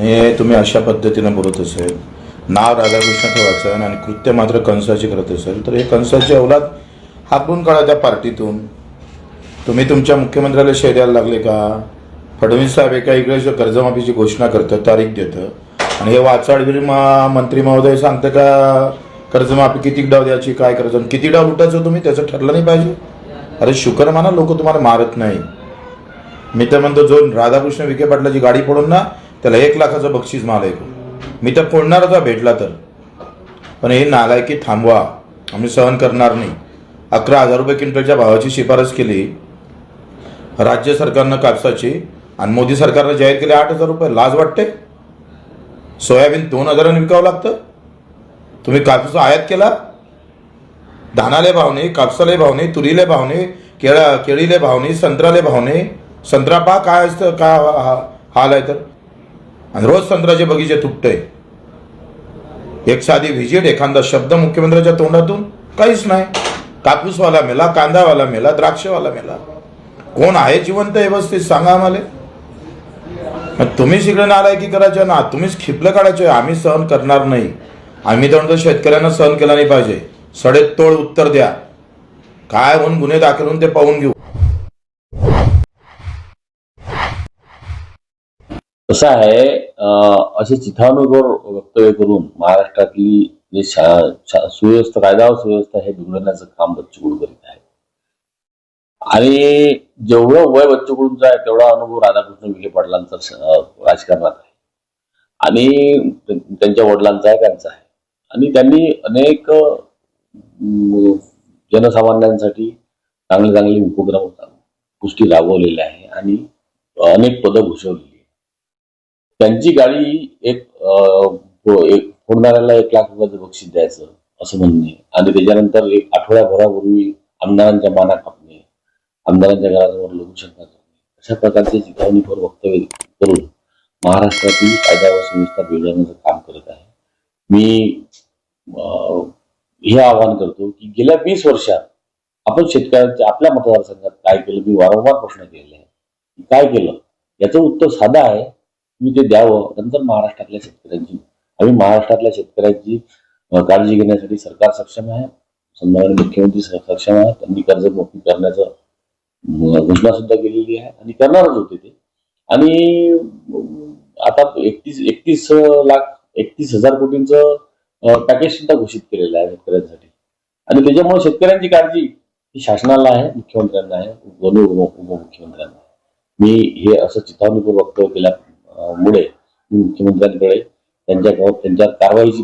आणि हे तुम्ही अशा पद्धतीनं बोलत असेल. नाव राधाकृष्ण ठेवायचं आणि कृत्य मात्र कंसाची करत असेल. तर हे कंसाची अवलाद हाकून काढा त्या पार्टीतून. तुम्ही तुमच्या मुख्यमंत्र्याला शेर द्यायला लागले का? फडणवीस साहेब एका इकडे कर्जमाफीची घोषणा करतं तारीख देतं आणि हे वाचाडवीर मा मंत्री महोदय सांगतं का? कर्जमाफी किती डाव द्यायची काय करायचं आणि किती डाव लुटायचं हो तुम्ही? त्याचं ठरलं नाही पाहिजे. अरे शुकर माना लोक तुम्हाला मारत नाही. मी तर म्हणतो जो राधाकृष्ण विखे पाटलाची गाडी पडून ना त्याला एक लाखाचं बक्षीस मला ऐकू मी तर फोडणार होता भेटला तर. पण हे नालायकी थांबवा. आम्ही सहन करणार नाही. अकरा हजार रुपये क्विंटलच्या भावाची शिफारस केली. राज्य सरकारनं कापसाची आणि मोदी सरकारनं जाहीर केले आठ हजार रुपये. लाज वाटते? सोयाबीन दोन हजारांनी विकावं लागतं? तुम्ही कापूस आयात केला? धानाले भाव नाही कापसाले भाव नाही तुरीले भाव नाही केळा केळीले भाव नाही भावने भाव नाही. संत्रा पा काय असतं? काय हा- हाल आहे तर? आणि रोज संत्र्याचे बगीचे तुटते एक साधी व्हिजिट एखादा शब्द मुख्यमंत्र्याच्या तोंडातून काहीच नाही. कापूसवाला मेला कांदावाला मेला द्राक्षवाला मेला. कोण आहे जिवंत व्यवस्थित सांगा आम्हाला. मग तुम्हीच इकडे नालायकी करायच्या ना तुम्हीच खिपलं काढायचे आम्ही सहन करणार नाही. आम्ही तर म्हणतो शेतकऱ्यांना सहन केला नाही पाहिजे. सडेत तोड उत्तर द्या. काय होऊन गुन्हे दाखल होऊन ते पाहून घेऊ. कसं आहे असे चिथावणीवर वक्तव्य करून महाराष्ट्रातली जे शा- सुव्यवस्था कायदा व सुव्यवस्था हे बिघडवण्याचं काम बच्चू कडू करीत आहे. आणि जेवढं वय बच्चू आहे तेवढा अनुभव राधाकृष्ण विखे पाटलांचा राजकारणात आहे. आणि त्यांच्या वडिलांचा आहे त्यांचा आहे. आणि त्यांनी अनेक जनसामान्यांसाठी चांगले चांगले उपक्रम गोष्टी राबवलेल्या आहे आणि अनेक पदं भूषवली. त्यांची गाडी एक अं, हो, एक फोडणाऱ्याला एक लाख रुपयाचं बक्षीस द्यायचं असं म्हणणे. आणि त्याच्यानंतर एक आठवड्याभरापूर्वी आमदारांच्या माना कापणे. आमदारांच्या घरासमोर लघुशंका करणे अशा प्रकारचे चिथावणीपर वक्तव्य करून महाराष्ट्रातील कायदा व सुव्यवस्था बिघडवण्याचं काम करत आहे. मी अं, हे आवाहन करतो की गेल्या वीस वर्षात आपण शेतकऱ्यांच्या आपल्या मतदारसंघात काय केलं? मी वारंवार प्रश्न केलेले आहे. काय केलं? याचं उत्तर साधं आहे. तुम्ही ते द्यावं नंतर महाराष्ट्रातल्या शेतकऱ्यांची. आम्ही महाराष्ट्रातल्या शेतकऱ्यांची काळजी घेण्यासाठी सरकार सक्षम आहे. सन्माननीय मुख्यमंत्री सक्षम आहे. त्यांनी कर्जमुक्ती करण्याचं घोषणा सुद्धा केलेली आहे आणि करणारच होते ते. आणि आता एकतीस एकतीस लाख एकतीस हजार कोटींचं पॅकेज सुद्धा घोषित केलेलं आहे शेतकऱ्यांसाठी. आणि त्याच्यामुळे शेतकऱ्यांची काळजी ही शासनाला आहे मुख्यमंत्र्यांना आहे दोन्ही उपमुख्यमंत्र्यांना मी हे असं चिथावणीपूर्वक वक्तव्य केल्यामुळे मुळे मुख्यमंत्र्यांकडे त्यांच्या त्यांच्या कारवाईची